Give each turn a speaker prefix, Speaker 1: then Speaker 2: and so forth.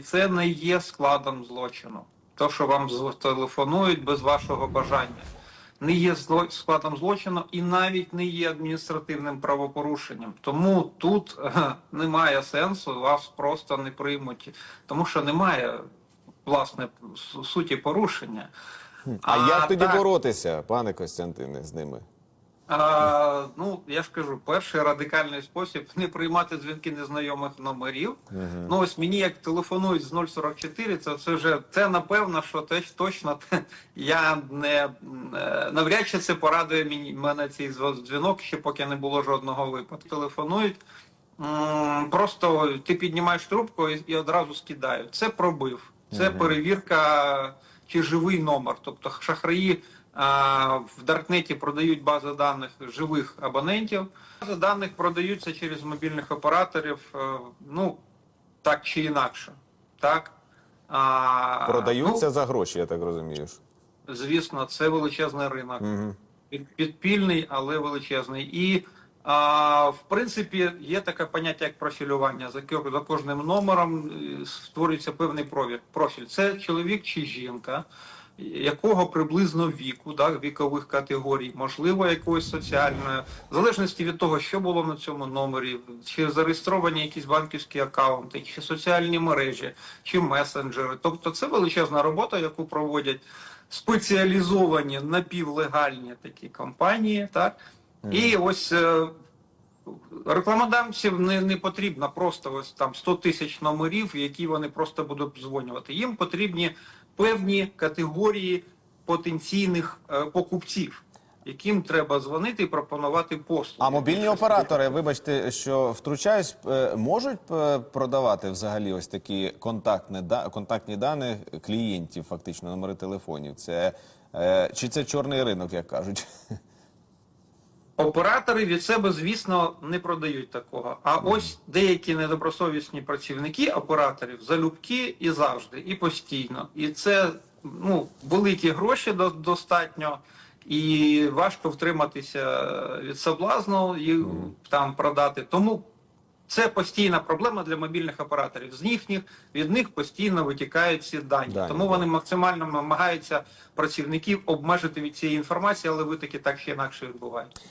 Speaker 1: Це не є складом злочину. То, що вам телефонують без вашого бажання, не є складом злочину і навіть не є адміністративним правопорушенням. Тому тут немає сенсу, вас просто не приймуть, тому що немає власне суті порушення.
Speaker 2: А, як тоді
Speaker 1: так,
Speaker 2: боротися, пане Костянтине, з ними?
Speaker 1: А, ну, я ж кажу, перший радикальний спосіб не приймати дзвінки незнайомих номерів. Ну ось мені як телефонують з 044, це, це вже це напевно, що теж точно я не е, навряд чи це порадує мені мене цей дзвінок, ще поки не було жодного випадку. Телефонують. Просто ти піднімаєш трубку і, і одразу скидають. Це пробив. Це перевірка, чи живий номер. Тобто шахраї в Даркнеті продають бази даних живих абонентів. Бази даних продаються через мобільних операторів, е, ну так чи інакше. Так? А,
Speaker 2: Продаються за гроші, я так розумію.
Speaker 1: Ну, звісно, це величезний ринок. Під- Підпільний, але величезний. І а, в принципі є таке поняття як профілювання. За, ко- за кожним номером е, створюється певний профіль. Це чоловік чи жінка, якого приблизно віку, да, вікових категорій, можливо, якоїсь соціальної, в залежності від того, що було на цьому номері, чи зареєстровані якісь банківські акаунти, чи соціальні мережі, чи месенджери. Тобто це величезна робота, яку проводять спеціалізовані напівлегальні такі компанії, так і ось е, рекламодавців не, не потрібно просто ось там 100 тисяч номерів, які вони просто будуть обдзвонювати. Їм потрібні певні категорії потенційних е, покупців, яким треба дзвонити і пропонувати послуги.
Speaker 2: А мобільні оператори, вибачте, що втручаюсь, е, можуть е, продавати взагалі ось такі контактні, контактні дані клієнтів, фактично номери телефонів. Це чи це чорний ринок, як кажуть?
Speaker 1: Оператори від себе, звісно, не продають такого. А ось деякі недобросовісні працівники операторів залюбки і завжди, і постійно. І це ну, великі гроші до- достатньо, і важко втриматися від соблазну і там продати. Тому це постійна проблема для мобільних операторів. З їхніх від них постійно витікають ці дані.
Speaker 2: Дані,
Speaker 1: Тому вони максимально намагаються працівників обмежити від цієї інформації, але витоки так чи інакше відбуваються.